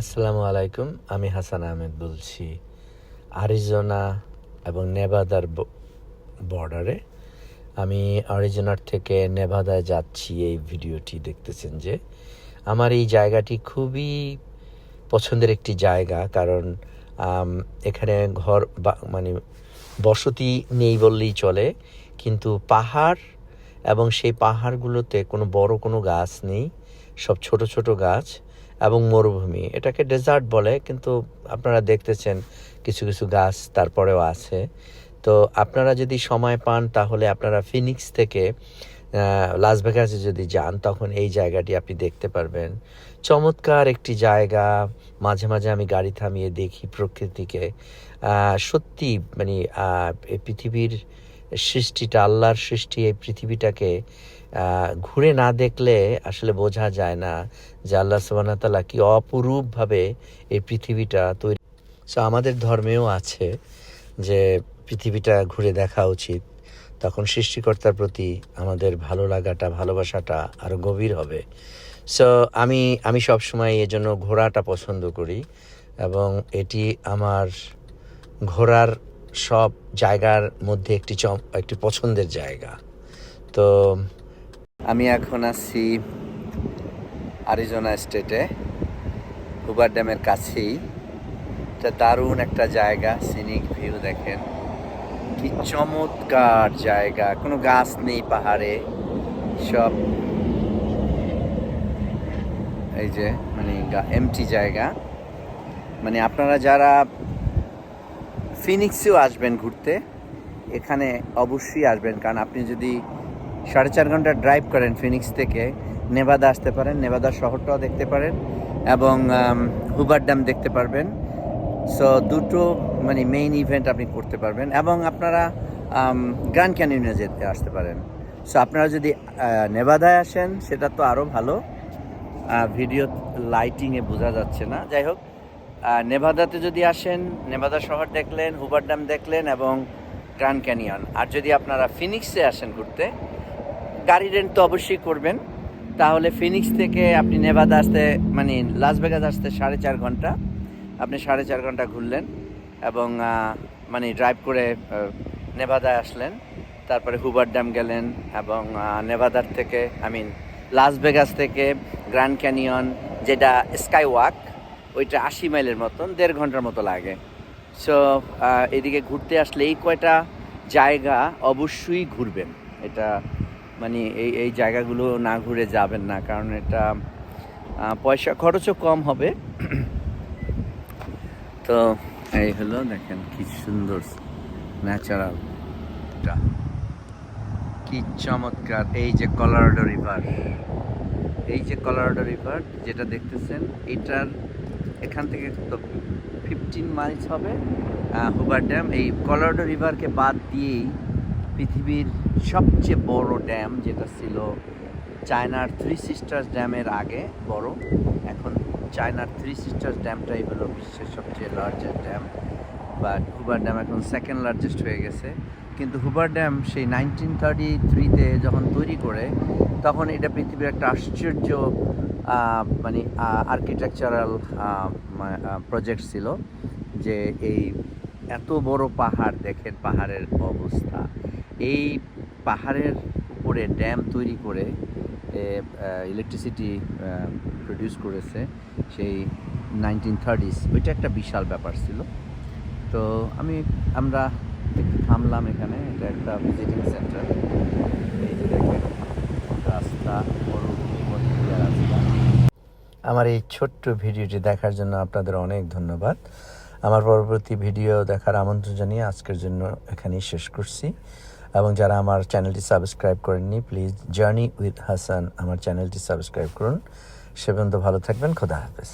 আসসালামু আলাইকুম, আমি হাসান আহমেদ বলছি আরিজোনা এবং নেভাদার বর্ডারে। আমি আরিজোনার থেকে নেভাদায় যাচ্ছি, এই ভিডিওটি দেখতেছেন যে। আমার এই জায়গাটি খুবই পছন্দের একটি জায়গা, কারণ এখানে ঘর মানে বসতি নেই বললেই চলে, কিন্তু পাহাড় এবং সেই পাহাড়গুলোতে কোনো বড় কোনো গাছ নেই, সব ছোট ছোট গাছ। এবং মরুভূমি। এটাকে ডেজার্ট বলে, কিন্তু আপনারা দেখতেছেন কিছু কিছু গাছ তারপরেও আছে। তো আপনারা যদি সময় পান, তাহলে আপনারা ফিনিক্স থেকে লাস ভেগাসে যদি যান, তখন এই জায়গাটি আপনি দেখতে পারবেন। চমৎকার একটি জায়গা। মাঝে মাঝে আমি গাড়ি থামিয়ে দেখি প্রকৃতিকে। সত্যি মানে পৃথিবীর সৃষ্টিটা, আল্লাহর সৃষ্টি এই পৃথিবীটাকে ঘুরে না দেখলে আসলে বোঝা যায় না যে আল্লাহ ওয়া কি অপরূপভাবে এই পৃথিবীটা তৈরি। সো আমাদের ধর্মেও আছে যে পৃথিবীটা ঘুরে দেখা উচিত। তখন সৃষ্টিকর্তার প্রতি আমাদের ভালো লাগাটা, ভালোবাসাটা আরও গভীর হবে। সো আমি আমি সবসময় জন্য ঘোরাটা পছন্দ করি এবং এটি আমার ঘোরার সব জায়গার মধ্যে একটি চম একটি পছন্দের জায়গা। তো আমি এখন আছি আরিজোনা স্টেটে, হুবার ড্যামের কাছেই। এটা দারুণ একটা জায়গা, সিনিক ভিউ দেখেন। কি চমৎকার জায়গা, কোনো গাছ নেই পাহাড়ে, সব। এই যে মানে এমটি জায়গা। মানে আপনারা যারা ফিনিক্সেও আসবেন ঘুরতে। এখানে অবশ্যই আসবেন, কারণ আপনি যদি সাড়ে চার ঘণ্টা ড্রাইভ করেন ফিনিক্স থেকে, নেভাদা আসতে পারেন, নেভাদা শহরটাও দেখতে পারেন এবং হুবার ড্যাম দেখতে পারবেন। সো দুটো মানে মেইন ইভেন্ট আপনি করতে পারবেন এবং আপনারা গ্র্যান্ড ক্যানিয়নে যেতে আসতে পারেন। সো আপনারা যদি নেভাদায় আসেন, সেটা তো আরও ভালো। ভিডিও লাইটিংয়ে বোঝা যাচ্ছে না। যাই হোক নেভাদাতে যদি আসেন, নেভাদা শহর দেখলেন, হুবার ড্যাম দেখলেন এবং গ্র্যান্ড ক্যানিয়ন। আর যদি আপনারা ফিনিক্সে আসেন ঘুরতে, গাড়ি রেন্ট তো অবশ্যই করবেন। তাহলে ফিনিক্স থেকে আপনি নেভাদা আসতে মানে লাস ভেগাস আসতে সাড়ে চার ঘণ্টা। আপনি সাড়ে চার ঘণ্টা ঘুরলেন এবং মানে ড্রাইভ করে নেভাদায় আসলেন। তারপরে হুবার ড্যাম গেলেন এবং নেভাদার থেকে আই মিন লাস ভেগাস থেকে গ্র্যান্ড ক্যানিয়ন, যেটা স্কাই ওয়াক ওইটা আশি মাইলের মতন, দেড় ঘণ্টার মতো লাগে। সো এদিকে ঘুরতে আসলে এই কয়টা জায়গা অবশ্যই ঘুরবেন। এটা মানে এই এই জায়গাগুলো না ঘুরে যাবেন না, কারণ এটা পয়সা খরচও কম হবে। তো এই হলো দেখেন কি সুন্দর ন্যাচারাল কি চমৎকার, এই যে কলারাডো রিভার। এই যে কলারাডো রিভার, যেটা দেখতেছেন, এটার এখান থেকে তো ফিফটিন মাইলস হবে। হুবার ড্যাম এই কলারাডো রিভারকে বাদ দিয়েই পৃথিবীর সবচেয়ে বড় ড্যাম যেটা ছিল চায়নার থ্রি সিস্টার্স ড্যামের আগে বড়। এখন চায়নার থ্রি সিস্টার্স ড্যামটাই হলো বিশ্বের সবচেয়ে লার্জেস্ট ড্যাম বা হুবার ড্যাম এখন সেকেন্ড লার্জেস্ট হয়ে গেছে। কিন্তু হুবার ড্যাম সেই নাইনটিন থার্টি থ্রিতে যখন তৈরি করে, তখন এটা পৃথিবীর একটা আশ্চর্য মানে আর্কিটেকচারাল প্রজেক্ট ছিল যে এই এত বড় পাহাড়, দেখেন পাহাড়ের অবস্থা। এই পাহাড়ের উপরে ড্যাম তৈরি করে ইলেকট্রিসিটি প্রডিউস করেছে সেই নাইনটিন থার্টিস ওইটা একটা বিশাল ব্যাপার ছিল। তো আমি, আমরা একটু থামলাম এখানে। এটা একটা ভিজিটিং সেন্টার এই যে দেখেন, রাস্তা রাস্তা আমার এই ছোট্ট ভিডিওটি দেখার জন্য আপনাদের অনেক ধন্যবাদ। আমার পরবর্তী ভিডিও দেখার আমন্ত্রণ জানিয়ে আজকের জন্য এখানেই শেষ করছি। এবং যারা আমার চ্যানেলটি সাবস্ক্রাইব করেননি, প্লিজ জার্নি উইথ হাসান আমার চ্যানেলটি সাবস্ক্রাইব করুন। সে পর্যন্ত ভালো থাকবেন, খোদা হাফেজ।